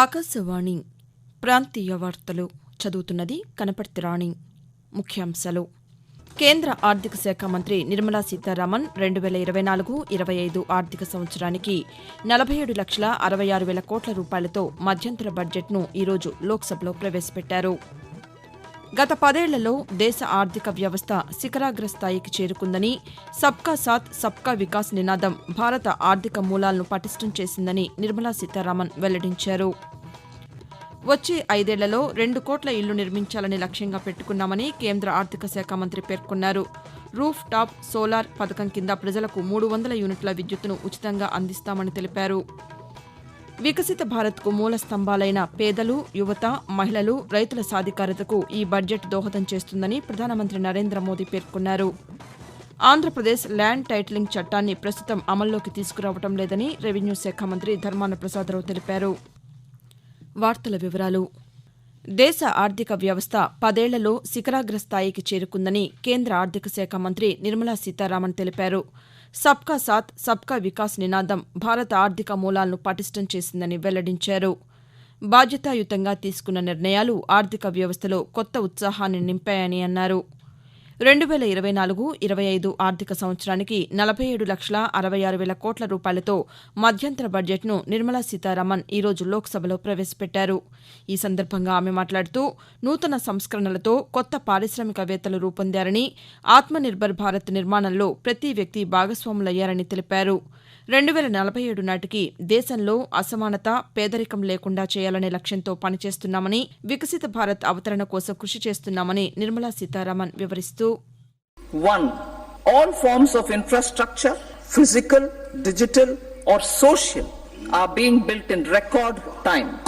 ఆకాశవాణి ప్రాంతీయ వార్తలు చదువుతున్నది కనపర్తి రాణి. ముఖ్యాంశాలు. కేంద్ర ఆర్థిక శాఖ మంత్రి నిర్మలా సీతారామన్ రెండు వేల ఇరవై నాలుగు ఇరవై ఐదు ఆర్థిక సంవత్సరానికి నలభై ఏడు లక్షల అరవై ఆరు వేల కోట్ల రూపాయలతో మధ్యంతర బడ్జెట్ను ఈరోజు లోక్సభలో ప్రవేశపెట్టారు. గత పదేళ్ళలో దేశ ఆర్థిక వ్యవస్థ శిఖరాగ్ర స్థాయికి చేరుకుందని సబ్కా సాత్ సబ్కా వికాస్ నినాదం భారత ఆర్థిక మూలాలను పటిష్టం చేసిందని నిర్మలా సీతారామన్ వెల్లడించారు. వచ్చే ఐదేళ్ళలో రెండు కోట్ల ఇళ్ళు నిర్మించాలని లక్ష్యంగా పెట్టుకున్నామని కేంద్ర ఆర్థిక శాఖ మంత్రి పేర్కొన్నారు. రూఫ్ టాప్ సోలార్ పథకం కింద ప్రజలకు మూడు వందల యూనిట్ల విద్యుత్తును ఉచితంగా అందిస్తామని తెలిపారు. వికసిత భారత్కు మూల స్తంభాలైన పేదలు యువత మహిళలు రైతుల సాధికారతకు ఈ బడ్జెట్ దోహదం చేస్తుందని ప్రధానమంత్రి నరేంద్ర మోదీ పేర్కొన్నారు. ఆంధ్రప్రదేశ్ ల్యాండ్ టైటిలింగ్ చట్టాన్ని ప్రస్తుతం అమల్లోకి తీసుకురావడం లేదని రెవెన్యూ శాఖ మంత్రి ధర్మాన ప్రసాదరావు తెలిపారు. వార్తల వివరాలు. దేశ ఆర్థిక వ్యవస్థ పదేళ్ళలో శిఖరాగ్ర స్థాయికి చేరుకుందని కేంద్ర ఆర్థిక శాఖ మంత్రి నిర్మలా సీతారామన్ తెలిపారు. సబ్కా సాత్ సబ్కా వికాస్ నినాదం భారత ఆర్థిక మూలాలను పటిష్టం చేసిందని వెల్లడించారు. బాధ్యతాయుతంగా తీసుకున్న నిర్ణయాలు ఆర్థిక వ్యవస్థలో కొత్త ఉత్సాహాన్ని నింపాయని అన్నారు. రెండు వేల ఇరవై నాలుగు ఇరవై ఐదు ఆర్థిక సంవత్సరానికి నలభై ఏడు లక్షల అరవై ఆరు వేల కోట్ల రూపాయలతో మధ్యంతర బడ్జెట్ను నిర్మలా సీతారామన్ ఈరోజు లోక్సభలో ప్రవేశపెట్టారు. ఈ సందర్భంగా ఆమె మాట్లాడుతూ నూతన సంస్కరణలతో కొత్త పారిశ్రామికవేత్తలు రూపొందారని ఆత్మనిర్భర్ భారత్ నిర్మాణంలో ప్రతి వ్యక్తి భాగస్వాములయ్యారని తెలిపారు. రెండు వేల నలభై ఏడు నాటికి దేశంలో అసమానత పేదరికం లేకుండా చేయాలనే లక్ష్యంతో పనిచేస్తున్నామని వికసిత భారత్ అవతరణ కోసం కృషి చేస్తున్నామని నిర్మలా సీతారామన్ వివరిస్తూ 1. All forms of infrastructure, physical, digital, or social, are being built in record time.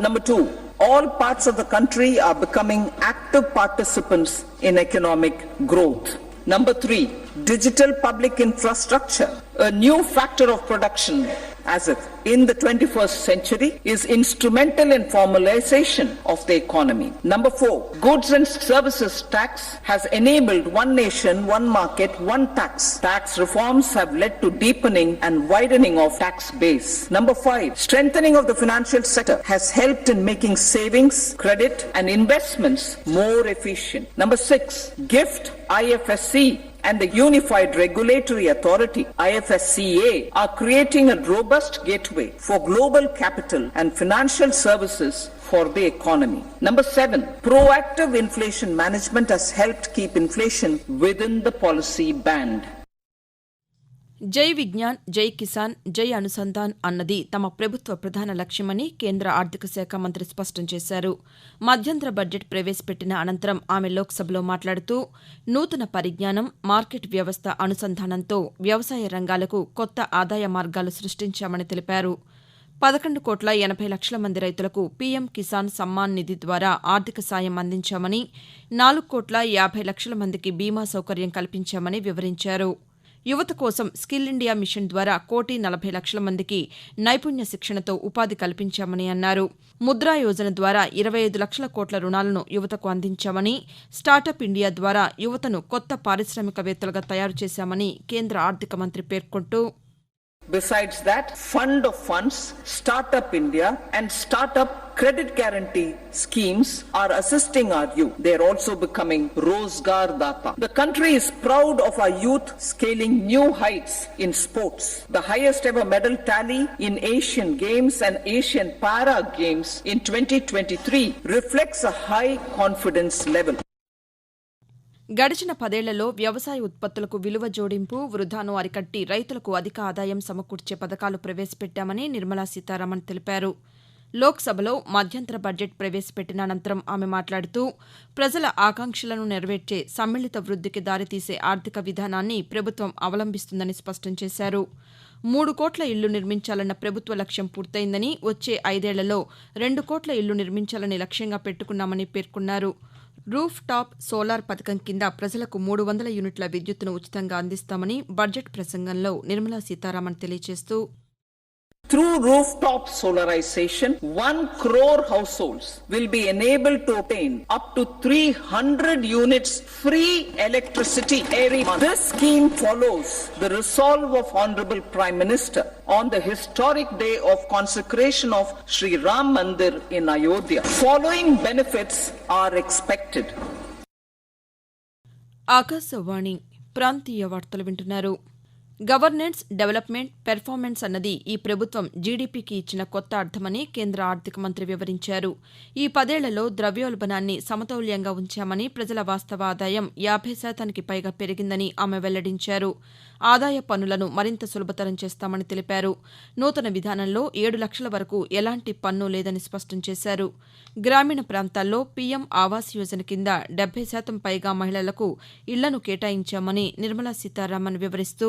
Number two, all parts of the country are becoming active participants in economic growth. Number three, digital public infrastructure, a new factor of production as in the 21st century is instrumental in formalization of the economy. Number four, goods and services tax has enabled one nation, one market, one tax. Tax reforms have led to deepening and widening of tax base. Number five, strengthening of the financial sector has helped in making savings, credit and investments more efficient. Number six, GIFT IFSC and the Unified Regulatory Authority, IFSCA, are creating a robust gateway for global capital and financial services for the economy. Number seven, proactive inflation management has helped keep inflation within the policy band. జై విజ్ఞాన్ జై కిసాన్ జై అనుసంధాన్ అన్నది తమ ప్రభుత్వ ప్రధాన లక్ష్యమని కేంద్ర ఆర్థిక శాఖ మంత్రి స్పష్టం చేశారు. మధ్యంతర బడ్జెట్ ప్రవేశపెట్టిన అనంతరం ఆమె లోక్సభలో మాట్లాడుతూ నూతన పరిజ్ఞానం మార్కెట్ వ్యవస్థ అనుసంధానంతో వ్యవసాయ రంగాలకు కొత్త ఆదాయ మార్గాలు సృష్టించామని తెలిపారు. పదకొండు కోట్ల ఎనభై లక్షల మంది రైతులకు పీఎం కిసాన్ సమ్మాన్ నిధి ద్వారా ఆర్థిక సాయం అందించామని నాలుగు కోట్ల యాభై లక్షల మందికి బీమా సౌకర్యం కల్పించామని వివరించారు. యువత కోసం స్కిల్ ఇండియా మిషన్ ద్వారా కోటి నలభై లక్షల మందికి నైపుణ్య శిక్షణతో ఉపాధి కల్పించామని అన్నారు. ముద్రా యోజన ద్వారా ఇరవై ఐదు లక్షల కోట్ల రుణాలను యువతకు అందించామని స్టార్టప్ ఇండియా ద్వారా యువతను కొత్త పారిశ్రామికవేత్తలుగా తయారు చేశామని కేంద్ర ఆర్థిక మంత్రి పేర్కొంటూ Besides that, Fund of Funds, Startup India, and Startup Credit Guarantee schemes are assisting our youth. They are also becoming Rozgar Data. The country is proud of our youth scaling new heights in sports. The highest ever medal tally in Asian Games and Asian Para Games in 2023 reflects a high confidence level. గడిచిన పదేళ్ళలో వ్యవసాయ ఉత్పత్తులకు విలువ జోడింపు వృధాను అరికట్టి రైతులకు అధిక ఆదాయం సమకూర్చే పథకాలు ప్రవేశపెట్టామని నిర్మలా సీతారామన్ తెలిపారు. లోక్సభలో మధ్యంతర బడ్జెట్ ప్రవేశపెట్టిన అనంతరం ఆమె మాట్లాడుతూ ప్రజల ఆకాంక్షలను నెరవేర్చే సమ్మిళిత వృద్ధికి దారితీసే ఆర్థిక విధానాన్ని ప్రభుత్వం అవలంబిస్తుందని స్పష్టం చేశారు. మూడు కోట్ల ఇళ్ళు నిర్మించాలన్న ప్రభుత్వ లక్ష్యం పూర్తయిందని వచ్చే ఐదేళ్ళలో రెండు కోట్ల ఇళ్ళు నిర్మించాలని లక్ష్యంగా పెట్టుకున్నామని పేర్కొన్నారు. రూఫ్ టాప్ సోలార్ పథకం కింద ప్రజలకు మూడు వందల యూనిట్ల విద్యుత్తును ఉచితంగా అందిస్తామని బడ్జెట్ ప్రసంగంలో నిర్మలా సీతారామన్ తెలియజేస్తూ Through rooftop solarization, 1 crore households will be enabled to obtain up to 300 units free electricity every month. This scheme follows the resolve of Honorable Prime Minister on the historic day of consecration of Sri Ram Mandir in Ayodhya. Following benefits are expected. Akashvani ప్రాంతీయ వార్తలు వింటున్నారు governance development performance అన్నది ఈ ప్రభుత్వం జీడీపీకి ఇచ్చిన కొత్త అర్థమని కేంద్ర ఆర్థిక మంత్రి వివరించారు. ఈ పదేళ్ళలో ద్రవ్యోల్బణాన్ని సమతౌల్యంగా ఉంచామని ప్రజల వాస్తవ ఆదాయం యాభై శాతానికి పైగా పెరిగిందని ఆమె వెల్లడించారు. ఆదాయ పన్నులను మరింత సులభతరం చేస్తామని తెలిపారు. నూతన విధానంలో ఏడు లక్షల వరకు ఎలాంటి పన్ను లేదని స్పష్టం చేశారు. గ్రామీణ ప్రాంతాల్లో పీఎం ఆవాస్ యోజన కింద డెబ్బై శాతం పైగా మహిళలకు ఇళ్ళను కేటాయించామని నిర్మలా సీతారామన్ వివరిస్తూ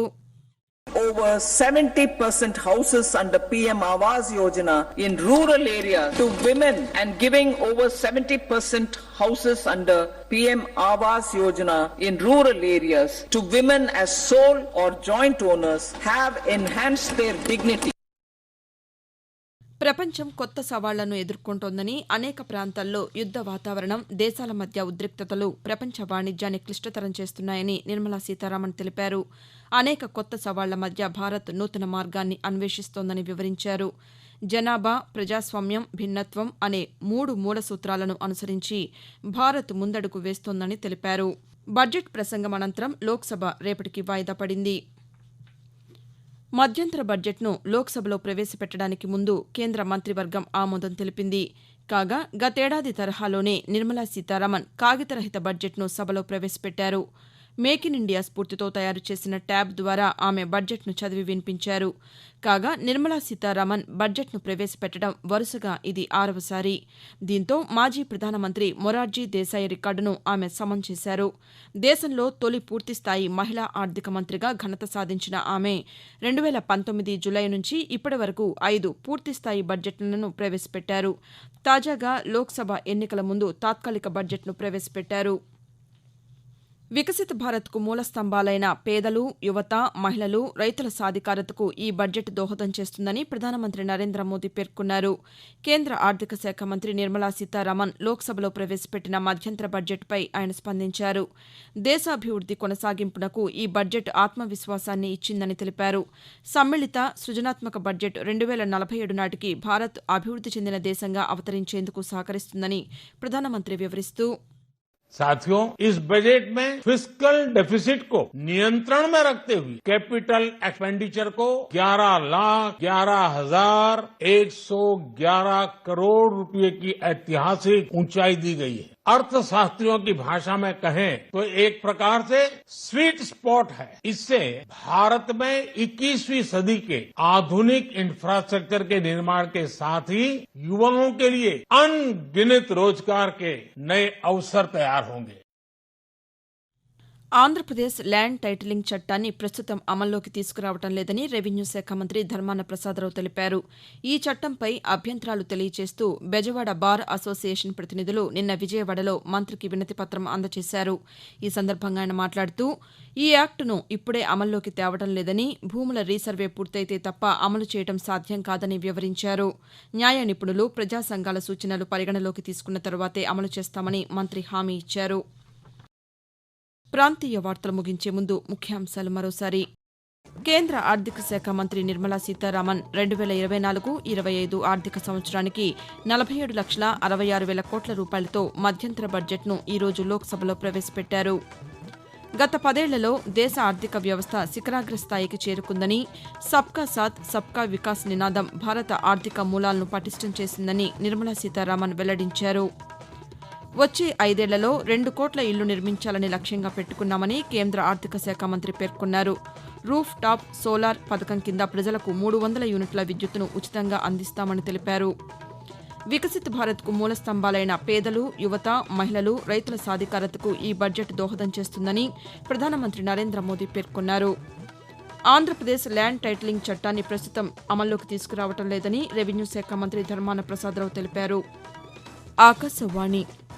over 70% houses under PM Awas Yojana in rural areas to women and giving over 70% houses under PM Awas Yojana in rural areas to women as sole or joint owners have enhanced their dignity. ప్రపంచం కొత్త సవాళ్ళను ఎదుర్కొంటోందని అనేక ప్రాంతాల్లో యుద్ద వాతావరణం దేశాల మధ్య ఉద్రిక్తతలు ప్రపంచ వాణిజ్యాన్ని క్లిష్టతరం చేస్తున్నాయని నిర్మలా సీతారామన్ తెలిపారు. అనేక కొత్త సవాళ్ళ మధ్య భారత్ నూతన మార్గాన్ని అన్వేషిస్తోందని వివరించారు. జనాభా ప్రజాస్వామ్యం భిన్నత్వం అనే మూడు మూల సూత్రాలను అనుసరించి భారత్ ముందడుగు వేస్తోందని తెలిపారు. బడ్జెట్ ప్రసంగం అనంతరం లోక్సభ రేపటికి వాయిదా పడింది. మధ్యంతర బడ్జెట్ను లోక్సభలో ప్రవేశపెట్టడానికి ముందు కేంద్ర మంత్రివర్గం ఆమోదం తెలిపింది. కాగా గతేడాది తరహాలోనే నిర్మలా సీతారామన్ కాగితరహిత బడ్జెట్ను సభలో ప్రవేశపెట్టారు. మేక్ ఇన్ ఇండియా స్ఫూర్తితో తయారు చేసిన ట్యాబ్ ద్వారా ఆమె బడ్జెట్ను చదివి వినిపించారు. కాగా నిర్మలా సీతారామన్ బడ్జెట్ను ప్రవేశపెట్టడం వరుసగా ఇది ఆరవసారి. దీంతో మాజీ ప్రధానమంత్రి మొరార్జీ దేశాయ్ రికార్డును ఆమె సమం చేశారు. దేశంలో తొలి పూర్తిస్థాయి మహిళా ఆర్థిక మంత్రిగా ఘనత సాధించిన ఆమె రెండు వేల పంతొమ్మిది జులై నుంచి ఇప్పటి వరకు ఐదు పూర్తిస్థాయి బడ్జెట్లను ప్రవేశపెట్టారు. తాజాగా లోక్సభ ఎన్నికల ముందు తాత్కాలిక బడ్జెట్ను ప్రవేశపెట్టారు. వికసిత భారత్కు మూల స్తంభాలైన పేదలు యువత మహిళలు రైతుల సాధికారతకు ఈ బడ్జెట్ దోహదం చేస్తుందని ప్రధానమంత్రి నరేంద్ర మోదీ పేర్కొన్నారు. కేంద్ర ఆర్థిక శాఖ మంత్రి నిర్మలా సీతారామన్ లోక్సభలో ప్రవేశపెట్టిన మధ్యంతర బడ్జెట్పై ఆయన స్పందించారు. దేశాభివృద్ది కొనసాగింపునకు ఈ బడ్జెట్ ఆత్మవిశ్వాసాన్ని ఇచ్చిందని తెలిపారు. సమ్మిళిత సృజనాత్మక బడ్జెట్ రెండు వేల నలభై ఏడు నాటికి భారత్ అభివృద్ది చెందిన దేశంగా అవతరించేందుకు సహకరిస్తుందని ప్రధానమంత్రి వివరిస్తూ साथियों, इस बजट में फिस्कल डेफिसिट को नियंत्रण में रखते हुए कैपिटल एक्सपेंडिचर को 11 लाख ग्यारह हज़ार एक सौ ग्यारह करोड़ रुपए की ऐतिहासिक ऊंचाई दी गई है। अर्थशास्त्रियों की भाषा में कहें तो एक प्रकार से स्वीट स्पॉट है। इससे भारत में 21वीं सदी के आधुनिक इंफ्रास्ट्रक्चर के निर्माण के साथ ही युवाओं के लिए अनगिनत रोज़गार के नए अवसर तैयार होंगे। ఆంధ్రప్రదేశ్ ల్యాండ్ టైటిలింగ్ చట్టాన్ని ప్రస్తుతం అమల్లోకి తీసుకురావడం లేదని రెవెన్యూ శాఖ మంత్రి ధర్మాన ప్రసాదరావు తెలిపారు. ఈ చట్టంపై అభ్యంతరాలు తెలియజేస్తూ బెజవాడ బార్ అసోసియేషన్ ప్రతినిధులు నిన్న విజయవాడలో మంత్రికి వినతిపత్రం అందజేశారు. ఈ సందర్భంగా ఆయన మాట్లాడుతూ ఈ యాక్టును ఇప్పుడే అమల్లోకి తేవడం లేదని భూముల రీసర్వే పూర్తయితే తప్ప అమలు చేయడం సాధ్యం కాదని వివరించారు. న్యాయ నిపుణులు ప్రజా సంఘాల సూచనలు పరిగణలోకి తీసుకున్న తరువాతే అమలు చేస్తామని మంత్రి హామీ ఇచ్చారు. ప్రాంతీయ వార్తలు ముగించే ముందు ముఖ్యాంశాలు మరోసారి. కేంద్ర ఆర్థిక శాఖ మంత్రి నిర్మలా సీతారామన్ రెండు వేల ఇరవై నాలుగు ఇరవై ఐదు ఆర్థిక సంవత్సరానికి నలభై ఏడు లక్షల అరవై ఆరు వేల కోట్ల రూపాయలతో మధ్యంతర బడ్జెట్ను ఈరోజు లోక్సభలో ప్రవేశపెట్టారు. గత పదేళ్ళలో దేశ ఆర్థిక వ్యవస్థ శిఖరాగ్ర స్థాయికి చేరుకుందని సబ్కా సాత్ సబ్కా వికాస్ నినాదం భారత ఆర్థిక మూలాలను పటిష్టం చేసిందని నిర్మలా సీతారామన్ వెల్లడించారు. వచ్చే ఐదేళ్ళలో రెండు కోట్ల ఇళ్ళు నిర్మించాలని లక్ష్యంగా పెట్టుకున్నామని కేంద్ర ఆర్థిక శాఖ మంత్రి పేర్కొన్నారు. రూఫ్ టాప్ సోలార్ పథకం కింద ప్రజలకు మూడు వందల యూనిట్ల విద్యుత్తును ఉచితంగా అందిస్తామని తెలిపారు. వికసిత్ భారత్కు మూల స్తంభాలైన పేదలు యువత మహిళలు రైతుల సాధికారతకు ఈ బడ్జెట్ దోహదం చేస్తుందని ప్రధానమంత్రి నరేంద్ర మోదీ పేర్కొన్నారు. ఆంధ్రప్రదేశ్ ల్యాండ్ టైటిలింగ్ చట్టాన్ని ప్రస్తుతం అమల్లోకి తీసుకురావటం లేదని రెవెన్యూ శాఖ మంత్రి ధర్మాన ప్రసాదరావు తెలిపారు. ఆకాశవాణి